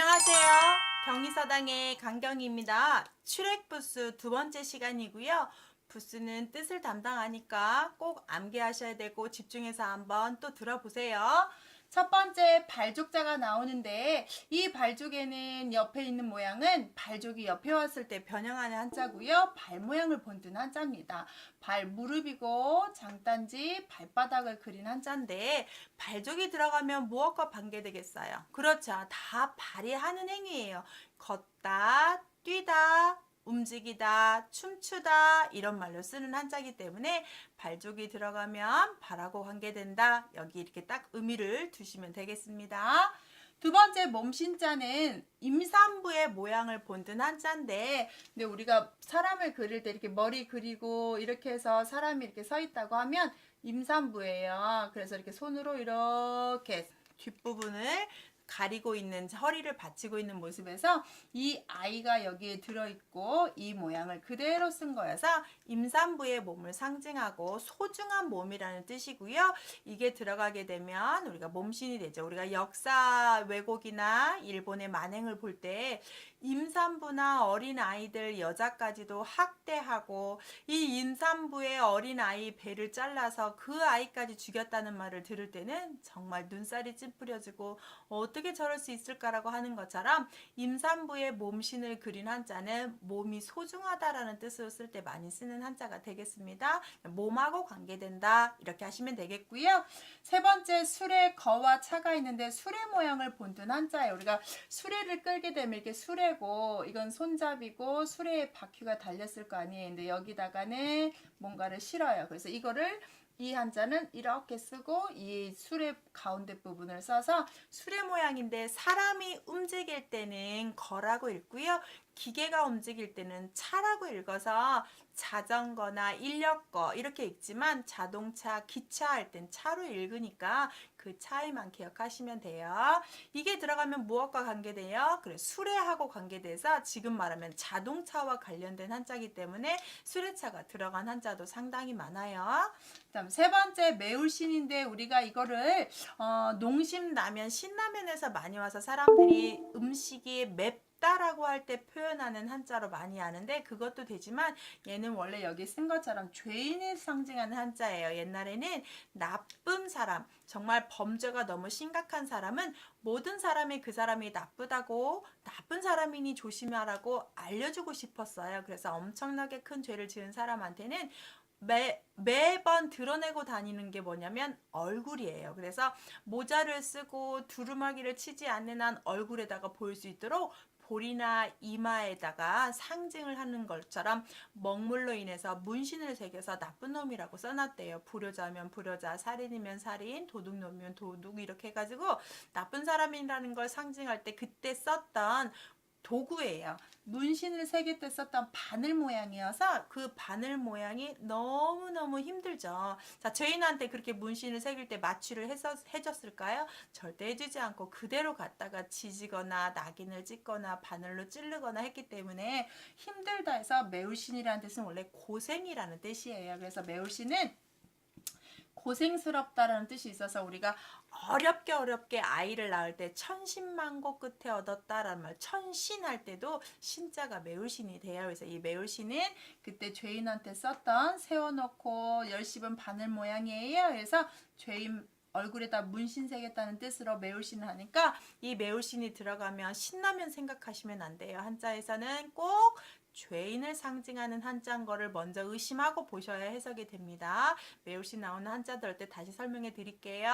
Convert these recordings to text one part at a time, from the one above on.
안녕하세요. 경리서당의 강경희입니다. 출첵 부스 두 번째 시간이고요. 부스는 뜻을 담당하니까 꼭 암기하셔야 되고 집중해서 한번 또 들어보세요. 첫 번째 발족자가 나오는데 이 발족에는 옆에 있는 모양은 발족이 옆에 왔을 때 변형하는 한자고요. 발 모양을 본뜬 한자입니다. 발 무릎이고 장단지 발바닥을 그린 한자인데 발족이 들어가면 무엇과 관계되겠어요? 그렇죠. 다 발이 하는 행위예요. 걷다, 뛰다, 움직이다, 춤추다 이런 말로 쓰는 한자이기 때문에 발족이 들어가면 발하고 관계된다. 여기 이렇게 딱 의미를 두시면 되겠습니다. 두 번째 몸신자는 임산부의 모양을 본뜬 한자인데 근데 우리가 사람을 그릴 때 이렇게 머리 그리고 이렇게 해서 사람이 이렇게 서 있다고 하면 임산부예요. 그래서 이렇게 손으로 이렇게 뒷부분을 가리고 있는 허리를 받치고 있는 모습에서 이 아이가 여기에 들어있고 이 모양을 그대로 쓴 거여서 임산부의 몸을 상징하고 소중한 몸이라는 뜻이고요. 이게 들어가게 되면 우리가 몸신이 되죠. 우리가 역사 왜곡이나 일본의 만행을 볼 때 임산부나 어린 아이들 여자까지도 학대하고 이 임산부의 어린 아이 배를 잘라서 그 아이까지 죽였다는 말을 들을 때는 정말 눈살이 찌푸려지고 어떻게 저럴 수 있을까라고 하는 것처럼 임산부의 몸신을 그린 한자는 몸이 소중하다라는 뜻으로 쓸 때 많이 쓰는 한자가 되겠습니다. 몸하고 관계된다 이렇게 하시면 되겠고요. 세 번째 수레 거와 차가 있는데 수레 모양을 본뜬 한자예요. 우리가 수레를 끌게 되면 이렇게 수레 고 이건 손잡이고 수레에 바퀴가 달렸을 거 아니에요. 근데 여기다가는 뭔가를 실어요. 그래서 이거를 이 한자는 이렇게 쓰고 이 수레 가운데 부분을 써서 수레 모양인데 사람이 움직일 때는 거라고 읽고요. 기계가 움직일 때는 차라고 읽어서 자전거나 인력거 이렇게 읽지만 자동차, 기차 할 땐 차로 읽으니까 그 차이만 기억하시면 돼요. 이게 들어가면 무엇과 관계돼요? 그래 수레하고 관계돼서 지금 말하면 자동차와 관련된 한자이기 때문에 수레차가 들어간 한자도 상당히 많아요. 그다음 세 번째 매울신인데 우리가 이거를 어, 농심 라면 신라면에서 많이 와서 사람들이 음식이 맵 다라고 할 때 표현하는 한자로 많이 아는데 그것도 되지만 얘는 원래 여기 쓴 것처럼 죄인을 상징하는 한자예요. 옛날에는 나쁜 사람, 정말 범죄가 너무 심각한 사람은 모든 사람이 그 사람이 나쁘다고 나쁜 사람이니 조심하라고 알려주고 싶었어요. 그래서 엄청나게 큰 죄를 지은 사람한테는 매, 매번 드러내고 다니는 게 뭐냐면 얼굴이에요. 그래서 모자를 쓰고 두루마기를 치지 않는 한 얼굴에다가 보일 수 있도록 볼이나 이마에다가 상징을 하는 것처럼 먹물로 인해서 문신을 새겨서 나쁜 놈이라고 써놨대요. 불효자면 불효자, 살인이면 살인, 도둑놈이면 도둑 이렇게 해가지고 나쁜 사람이라는 걸 상징할 때 그때 썼던 도구예요. 문신을 새길 때 썼던 바늘 모양이어서 그 바늘 모양이 너무너무 힘들죠. 자, 죄인한테 그렇게 문신을 새길 때 마취를 해서, 해줬을까요? 절대 해주지 않고 그대로 갖다가 지지거나 낙인을 찍거나 바늘로 찌르거나 했기 때문에 힘들다 해서 매울신이라는 뜻은 원래 고생이라는 뜻이에요. 그래서 매울신은 고생스럽다라는 뜻이 있어서 우리가 어렵게 어렵게 아이를 낳을 때 천신만고 끝에 얻었다라는 말 천신 할 때도 신자가 매울신이 돼요. 그래서 이 매울신은 그때 죄인한테 썼던 세워놓고 열심은 바늘 모양이에요. 그래서 죄인 얼굴에다 문신 새겼다는 뜻으로 매울신을 하니까 이 매울신이 들어가면 신라면 생각하시면 안 돼요. 한자에서는 꼭 죄인을 상징하는 한자인 거를 먼저 의심하고 보셔야 해석이 됩니다. 매울신 나오는 한자들 때 다시 설명해 드릴게요.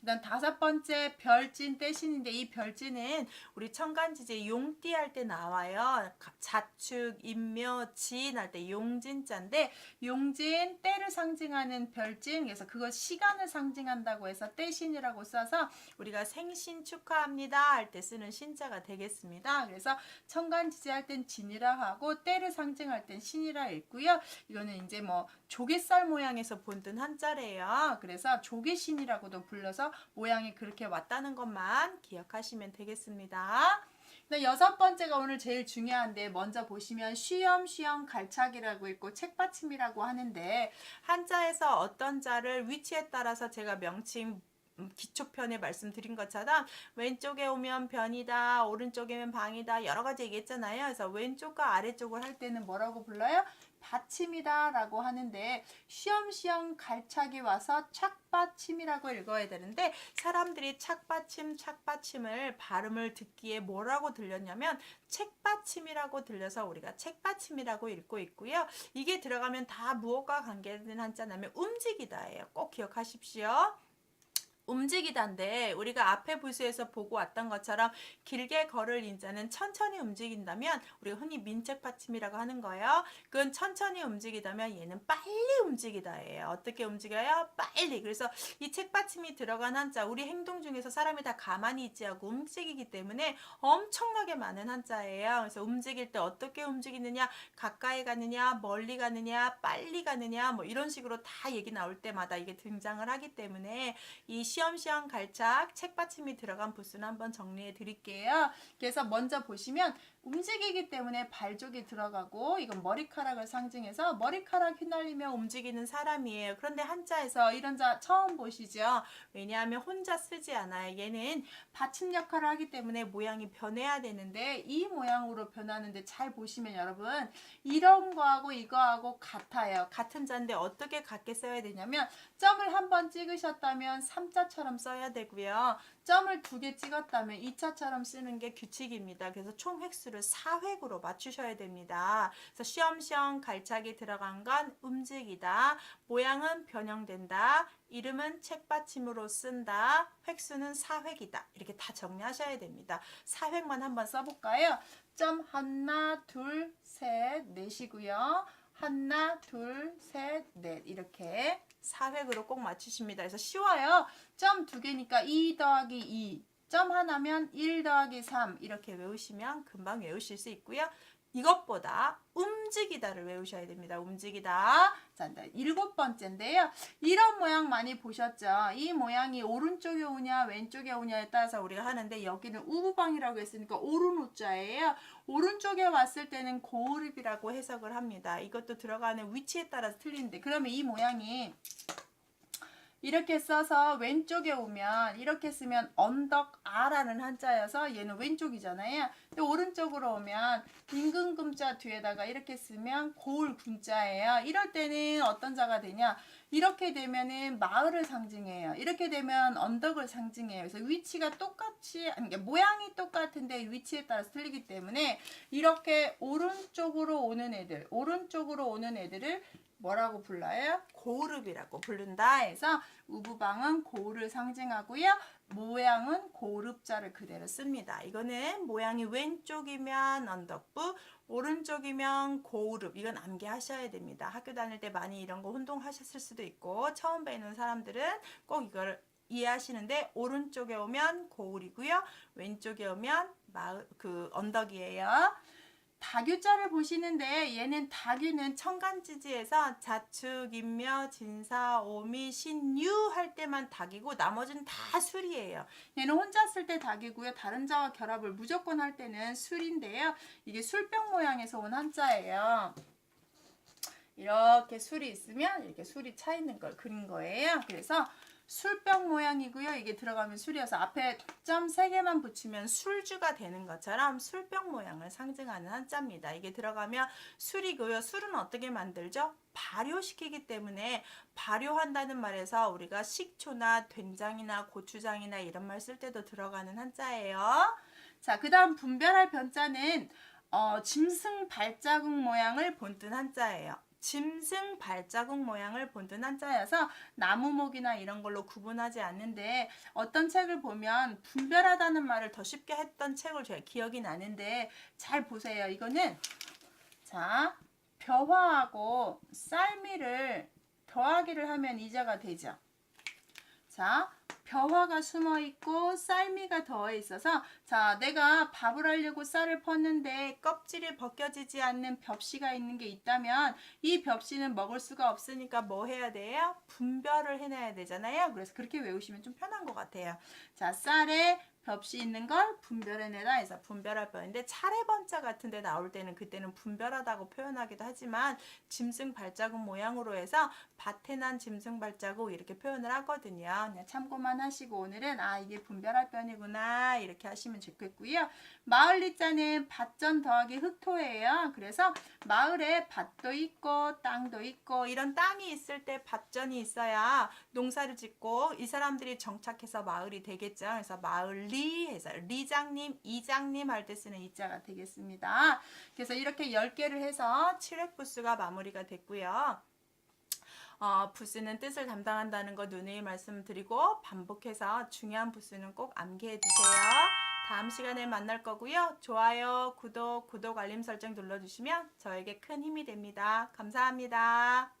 그다음 다섯 번째 별진 떼신인데 이 별진은 우리 천간지제 용띠 할 때 나와요. 자축, 인묘, 지인 할 때 용진자인데 용진 때를 상징하는 별진 그래서 그거 시간을 상징한다고 해서 떼신이라고 써서 우리가 생신 축하합니다 할 때 쓰는 신자가 되겠습니다. 그래서 천간지제 할 땐 진이라 하고 때를 상징할 땐 신이라 읽고요. 이거는 이제 뭐 조개살 모양에서 본뜬 한자래요. 그래서 조개신이라고도 불러서 모양이 그렇게 왔다는 것만 기억하시면 되겠습니다. 네, 여섯 번째가 오늘 제일 중요한데 먼저 보시면 쉬엄쉬엄 갈착이라고 있고 책받침이라고 하는데 한자에서 어떤 자를 위치에 따라서 제가 명칭 음, 기초편에 말씀드린 것처럼 왼쪽에 오면 변이다, 오른쪽에면 방이다 여러 가지 얘기했잖아요. 그래서 왼쪽과 아래쪽을 할 때는 뭐라고 불러요? 받침이다 라고 하는데 쉬엄쉬엄 갈착이 와서 착받침이라고 읽어야 되는데 사람들이 착받침 착받침을 발음을 듣기에 뭐라고 들렸냐면 책받침이라고 들려서 우리가 책받침이라고 읽고 있고요. 이게 들어가면 다 무엇과 관계된 한자냐면 움직이다예요. 꼭 기억하십시오. 움직이다인데 우리가 앞에 부수에서 보고 왔던 것처럼 길게 걸을 인자는 천천히 움직인다면 우리가 흔히 민책 받침이라고 하는 거예요. 그건 천천히 움직이다면 얘는 빨리 움직이다예요. 어떻게 움직여요? 빨리. 그래서 이 책받침이 들어간 한자 우리 행동 중에서 사람이 다 가만히 있지 않고 움직이기 때문에 엄청나게 많은 한자예요. 그래서 움직일 때 어떻게 움직이느냐, 가까이 가느냐, 멀리 가느냐, 빨리 가느냐 뭐 이런 식으로 다 얘기 나올 때마다 이게 등장을 하기 때문에 이 시 험시험 갈착 책받침이 들어간 부수는 한번 정리해 드릴게요. 그래서 먼저 보시면 움직이기 때문에 발족이 들어가고 이건 머리카락을 상징해서 머리카락 휘날리며 움직이는 사람이에요. 그런데 한자에서 이런 자 처음 보시죠. 왜냐하면 혼자 쓰지 않아요. 얘는 받침 역할을 하기 때문에 모양이 변해야 되는데 이 모양으로 변하는데 잘 보시면 여러분 이런 거하고 이거하고 같아요. 같은 자인데 어떻게 같게 써야 되냐면 점을 한번 찍으셨다면 3자 처럼 써야 되고요. 점을 두 개 찍었다면 2차처럼 쓰는 게 규칙입니다. 그래서 총 획수를 4획으로 맞추셔야 됩니다. 그래서 시험시험 갈착이 들어간 건 움직이다. 모양은 변형된다. 이름은 책받침으로 쓴다. 획수는 4획이다. 이렇게 다 정리하셔야 됩니다. 4획만 한번 써볼까요? 점 하나, 둘, 셋, 넷이고요. 하나, 둘, 셋, 넷 이렇게 4획으로 꼭 맞추십니다. 그래서 쉬워요. 점 두 개니까 2 더하기 2. 점 하나면 1 더하기 3 이렇게 외우시면 금방 외우실 수 있고요. 이것보다 움직이다를 외우셔야 됩니다. 움직이다. 자, 일곱 번째인데요. 이런 모양 많이 보셨죠? 이 모양이 오른쪽에 오냐 왼쪽에 오냐에 따라서 우리가 하는데 여기는 우부방이라고 했으니까 오른 우자예요. 오른쪽에 왔을 때는 고르비라고 해석을 합니다. 이것도 들어가는 위치에 따라서 틀리는데 그러면 이 모양이 이렇게 써서 왼쪽에 오면 이렇게 쓰면 언덕 아라는 한자여서 얘는 왼쪽이잖아요. 근데 오른쪽으로 오면 임금금자 뒤에다가 이렇게 쓰면 고을 군자예요. 이럴 때는 어떤 자가 되냐? 이렇게 되면은 마을을 상징해요. 이렇게 되면 언덕을 상징해요. 그래서 위치가 똑같이 아니 그러니까 모양이 똑같은데 위치에 따라서 틀리기 때문에 이렇게 오른쪽으로 오는 애들, 오른쪽으로 오는 애들을 뭐라고 불러요? 고르비라고 부른다 해서 우부방은 고를 상징하고요. 모양은 고릅자를 그대로 씁니다. 이거는 모양이 왼쪽이면 언덕부, 오른쪽이면 고르ብ. 이건 암기하셔야 됩니다. 학교 다닐 때 많이 이런 거 혼동하셨을 수도 있고 처음 배우는 사람들은 꼭 이걸 이해하시는데 오른쪽에 오면 고울이고요. 왼쪽에 오면 마을 그 언덕이에요. 다규자를 보시는데 얘는 다규는 청간지지에서 자축, 인묘, 진사, 오미, 신유 할 때만 닭이고 나머지는 다 술이에요. 얘는 혼자 쓸때 닭이고요. 다른 자와 결합을 무조건 할 때는 술인데요. 이게 술병 모양에서 온 한자예요. 이렇게 술이 있으면 이렇게 술이 차 있는 걸 그린 거예요. 그래서 술병 모양이고요. 이게 들어가면 술이어서 앞에 점 3개만 붙이면 술주가 되는 것처럼 술병 모양을 상징하는 한자입니다. 이게 들어가면 술이고요. 술은 어떻게 만들죠? 발효시키기 때문에 발효한다는 말에서 우리가 식초나 된장이나 고추장이나 이런 말 쓸 때도 들어가는 한자예요. 자, 그 다음 분별할 변자는 어, 짐승 발자국 모양을 본뜬 한자예요. 짐승 발자국 모양을 본뜬 한자여서 나무목이나 이런 걸로 구분하지 않는데 어떤 책을 보면 분별하다는 말을 더 쉽게 했던 책을 제가 기억이 나는데 잘 보세요. 이거는 자 벼화하고 쌀미를 더하기를 하면 이자가 되죠. 자 벼화가 숨어 있고 쌀미가 더해 있어서 자, 내가 밥을 하려고 쌀을 펐는데 껍질이 벗겨지지 않는 벽시가 있는 게 있다면 이 벽시는 먹을 수가 없으니까 뭐 해야 돼요? 분별을 해내야 되잖아요. 그래서 그렇게 외우시면 좀 편한 것 같아요. 자, 쌀에 벽시 있는 걸 분별해내다 해서 분별할 뻔인데 차례번자 같은 데 나올 때는 그때는 분별하다고 표현하기도 하지만 짐승 발자국 모양으로 해서 밭에 난 짐승 발자국 이렇게 표현을 하거든요. 그냥 참고만 하시고 오늘은 아 이게 분별할 뻔이구나 이렇게 하시면 좋겠고요. 마을 리자는 밭전 더하기 흙토예요. 그래서 마을에 밭도 있고 땅도 있고 이런 땅이 있을 때 밭전이 있어야 농사를 짓고 이 사람들이 정착해서 마을이 되겠죠. 그래서 마을 리 해서 리장님, 이장님 할 때 쓰는 이자가 되겠습니다. 그래서 이렇게 10개를 해서 7획 부수가 마무리가 됐고요. 어, 부수는 뜻을 담당한다는 거 누누이 말씀드리고 반복해서 중요한 부수는 꼭 암기해 주세요. 다음 시간에 만날 거고요. 좋아요, 구독, 구독 알림 설정 눌러주시면 저에게 큰 힘이 됩니다. 감사합니다.